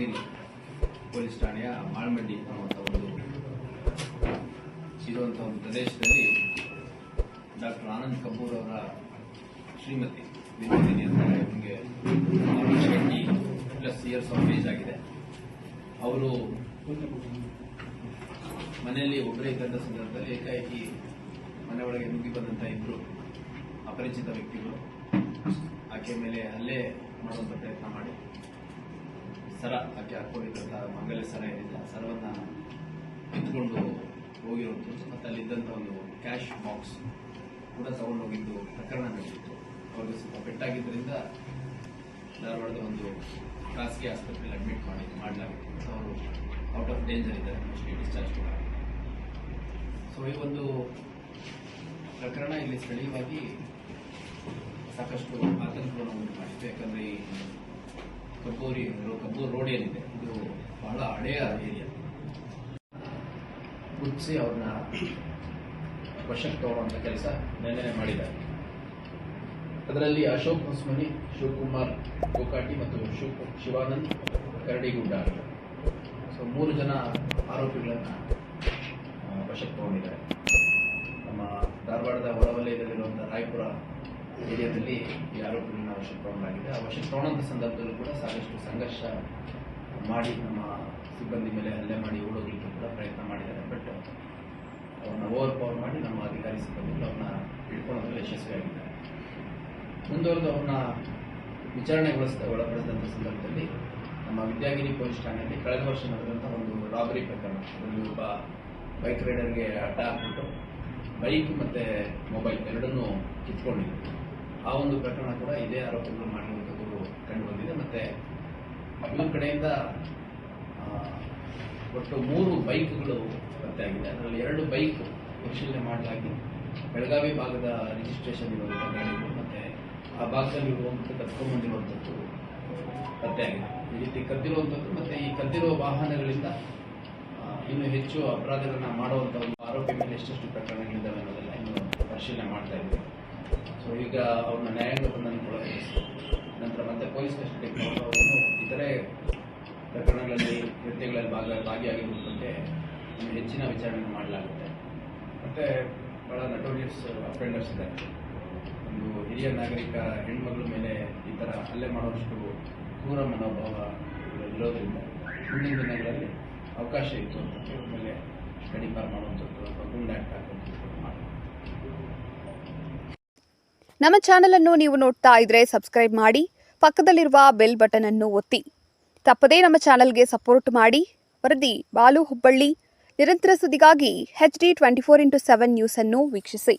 Channagiri police ಠಾಣೆಯ ಮಾಳ್ಮಂಡಿ ಅನ್ನುವಂಥ ಒಂದು ಇರುವಂಥ ಒಂದು ಪ್ರದೇಶದಲ್ಲಿ ಡಾಕ್ಟರ್ ಆನಂದ್ ಕಪೂರ್ ಅವರ ಶ್ರೀಮತಿ ವಿನೋದಿನಿ ಅಂತ ನಮಗೆ ಪ್ಲಸ್ ಇಯರ್ಸ್ ಆಫ್ ಏಜ್ ಆಗಿದೆ. ಅವರು ಮನೆಯಲ್ಲಿ ಒಬ್ಬರೇ ಇದ್ದಂಥ ಸಂದರ್ಭದಲ್ಲಿ ಏಕಾಏಕಿ ಮನೆ ಒಳಗೆ ನುಗ್ಗಿ ಬಂದಂಥ ಇಬ್ಬರು ಅಪರಿಚಿತ ವ್ಯಕ್ತಿಗಳು ಆಕೆ ಮೇಲೆ ಅಲ್ಲೇ ಮಾಡುವಂಥ ಪ್ರಯತ್ನ ಮಾಡಿ ಸರ ಆಕೆ ಹಾಕೊಂಡಿದ್ದಂಥ ಮಂಗಲ್ಯ ಸರ ಏನಿದೆ ಸರವನ್ನು ಕಿತ್ಕೊಂಡು ಹೋಗಿರುವಂಥದ್ದು ಮತ್ತು ಅಲ್ಲಿದ್ದಂಥ ಒಂದು ಕ್ಯಾಶ್ ಬಾಕ್ಸ್ ಕೂಡ ತಗೊಂಡೋಗಿದ್ದು ಪ್ರಕರಣ ನಡೆಸಿತ್ತು ಅವ್ರಿಗೆ ಸ್ವಲ್ಪ ಪೆಟ್ಟಾಗಿದ್ದರಿಂದ ಧಾರವಾಡದ ಒಂದು ಖಾಸಗಿ ಆಸ್ಪತ್ರೆಯಲ್ಲಿ ಅಡ್ಮಿಟ್ ಮಾಡಿ, ಮಾಡಲಾಗಿತ್ತು. ಮತ್ತು ಅವರು ಔಟ್ ಆಫ್ ಡೇಂಜರ್ ಇದ್ದಾರೆ ಮೋಸ್ಟ್ಲಿ ಡಿಸ್ಚಾರ್ಜ್ ಕೂಡ ಸೊ ಈ ಒಂದು ಪ್ರಕರಣ ಇಲ್ಲಿ ಸ್ಥಳೀಯವಾಗಿ ಸಾಕಷ್ಟು ಆತಂಕವನ್ನು ಉಂಟು ಮಾಡಿತ್ತು. ಯಾಕಂದರೆ ಈ ಕಬ್ಬೂರಿ ಕಬ್ಬೂರು ರೋಡ್ ಏನಿದೆ ಇದು ಬಹಳ ಹಳೆಯ ಏರಿಯಾ. ಗುರುತಿಸಿ ಅವ್ರನ್ನ ವಶಕ್ಕೆ ತಗೊಳ್ಳುವಂಥ ಕೆಲಸ ನೆನ್ನೆ ಮಾಡಿದ್ದಾರೆ. ಅದರಲ್ಲಿ ಅಶೋಕ್ ಹೊಸ್ಮನಿ, ಶಿವಕುಮಾರ್ ಗೋಕಾಟಿ ಮತ್ತು ಶಿವ ಶಿವಾನಂದ್ ಕರಡಿಗುಡ್ಡ ಸೊ ಮೂರು ಜನ ಆರೋಪಿಗಳನ್ನು ವಶಕ್ಕೆ ತಗೊಂಡಿದ್ದಾರೆ. ನಮ್ಮ ಧಾರವಾಡದ ಹೊರವಲಯದಲ್ಲಿರುವಂಥ ರಾಯಪುರ ಏರಿಯಾದಲ್ಲಿ ಈ ಆರೋಪಿಗಳನ್ನ ವಶಕ್ಕೆ ತಗೊಂಡಾಗಿದೆ. ವರ್ಷ ತಗೊಳ್ಳೋಂಥ ಸಂದರ್ಭದಲ್ಲೂ ಕೂಡ ಸಾಕಷ್ಟು ಸಂಘರ್ಷ ಮಾಡಿ ನಮ್ಮ ಸಿಬ್ಬಂದಿ ಮೇಲೆ ಹಲ್ಲೆ ಮಾಡಿ ಓಡೋದಕ್ಕೆ ಕೂಡ ಪ್ರಯತ್ನ ಮಾಡಿದ್ದಾರೆ. ಬಟ್ ಅವ್ರನ್ನ ಓವರ್ ಪವರ್ ಮಾಡಿ ನಮ್ಮ ಅಧಿಕಾರಿ ಸಿಬ್ಬಂದಿಗಳು ಅವ್ರನ್ನ ಹಿಡ್ಕೊಳ್ಳೋದ್ರಲ್ಲಿ ಯಶಸ್ವಿಯಾಗಿದ್ದಾರೆ. ಮುಂದುವರೆದು ಅವ್ರನ್ನ ವಿಚಾರಣೆಗೊಳಿಸಿದ ಒಳಪಡಿಸಿದಂಥ ಸಂದರ್ಭದಲ್ಲಿ ನಮ್ಮ ವಿದ್ಯಾಗಿರಿ ಪೊಲೀಸ್ ಠಾಣೆಯಲ್ಲಿ ಕಳೆದ ವರ್ಷ ನಡೆದಂಥ ಒಂದು ರಾಬರಿ ಪ್ರಕರಣ. ಅದರಲ್ಲಿ ಒಬ್ಬ ಬೈಕ್ ರೈಡರ್ಗೆ ಅಡ್ಡ ಹಾಕ್ಬಿಟ್ಟು ಬೈಕ್ ಮತ್ತು ಮೊಬೈಲ್ ಎರಡನ್ನೂ ಕಿತ್ಕೊಂಡಿದ್ರು. ಆ ಒಂದು ಪ್ರಕರಣ ಕೂಡ ಇದೇ ಆರೋಪಗಳು ಮಾಡಿರುವಂಥದ್ದು ಕಂಡು ಬಂದಿದೆ ಮತ್ತೆ ಇವ್ರ ಕಡೆಯಿಂದ ಒಟ್ಟು ಮೂರು ಬೈಕ್ಗಳು ಪತ್ತೆಯಾಗಿದೆ. ಅದರಲ್ಲಿ ಎರಡು ಬೈಕ್ ಪರಿಶೀಲನೆ ಮಾಡಲಾಗಿ ಬೆಳಗಾವಿ ಭಾಗದ ರಿಜಿಸ್ಟ್ರೇಷನ್ ಇರುವಂಥ ಗಾಡಿಗಳು ಮತ್ತು ಆ ಭಾಗದಲ್ಲಿ ಇರುವಂಥ ಪತ್ತೆ ಪತ್ತೆಯಾಗಿದೆ. ಈ ರೀತಿ ಕದ್ದಿರುವಂಥದ್ದು ಮತ್ತೆ ಈ ಕದ್ದಿರುವ ವಾಹನಗಳಿಂದ ಇನ್ನು ಹೆಚ್ಚು ಅಪರಾಧಗಳನ್ನ ಮಾಡುವಂಥ ಒಂದು ಆರೋಪಿ ಮೇಲೆ ಎಷ್ಟೆಷ್ಟು ಪ್ರಕರಣಗಳಿದ್ದಾವೆ ಅನ್ನೋದೆಲ್ಲ ಇನ್ನು ಪರಿಶೀಲನೆ ಮಾಡ್ತಾ ಇದ್ದೀವಿ. ಸೊ ಈಗ ಅವ್ರನ್ನ ನ್ಯಾಯಾಂಗ ಬಂಧನಕ್ಕೊಳಗೆ ನಂತರ ಮತ್ತೆ ಪೊಲೀಸ್ ಕಸ್ಟಡಿಗೆ ಅವನು ಇತರೆ ಪ್ರಕರಣಗಳಲ್ಲಿ, ಕೃತ್ಯಗಳಲ್ಲಿ ಭಾಗ ಭಾಗಿಯಾಗಿರುವ ಬಗ್ಗೆ ಹೆಚ್ಚಿನ ವಿಚಾರಣೆ ಮಾಡಲಾಗುತ್ತೆ. ಮತ್ತು ಭಾಳ ನಟೋರಿಯಸ್ ಅಫೆಂಡರ್ಸ್ ಇದೆ ಒಂದು ಹಿರಿಯ ನಾಗರಿಕ ಹೆಣ್ಮಗಳ ಮೇಲೆ ಈ ಥರ ಹಲ್ಲೆ ಮಾಡುವಷ್ಟು ಕ್ರೂರ ಮನೋಭಾವ ಇರೋದ್ರಿಂದ ಮುಂದಿನ ದಿನಗಳಲ್ಲಿ ಅವಕಾಶ ಇತ್ತು ಅಂತ ಮೇಲೆ ನಮ್ಮ ಚಾನೆಲ್ ಅನ್ನು ನೀವು ನೋಡ್ತಾ ಇದ್ರೆ ಸಬ್ಸ್ಕ್ರೈಬ್ ಮಾಡಿ, ಪಕ್ಕದಲ್ಲಿರುವ ಬೆಲ್ ಬಟನ್ ಅನ್ನು ಒತ್ತಿ. ತಪ್ಪದೇ ನಮ್ಮ ಚಾನಲ್ಗೆ ಸಪೋರ್ಟ್ ಮಾಡಿ. ವರದಿ ಬಾಲು ಹುಬ್ಬಳ್ಳಿ. ನಿರಂತರ ಸುದ್ದಿಗಾಗಿ H D twenty four into seven news ಅನ್ನು ವೀಕ್ಷಿಸಿ.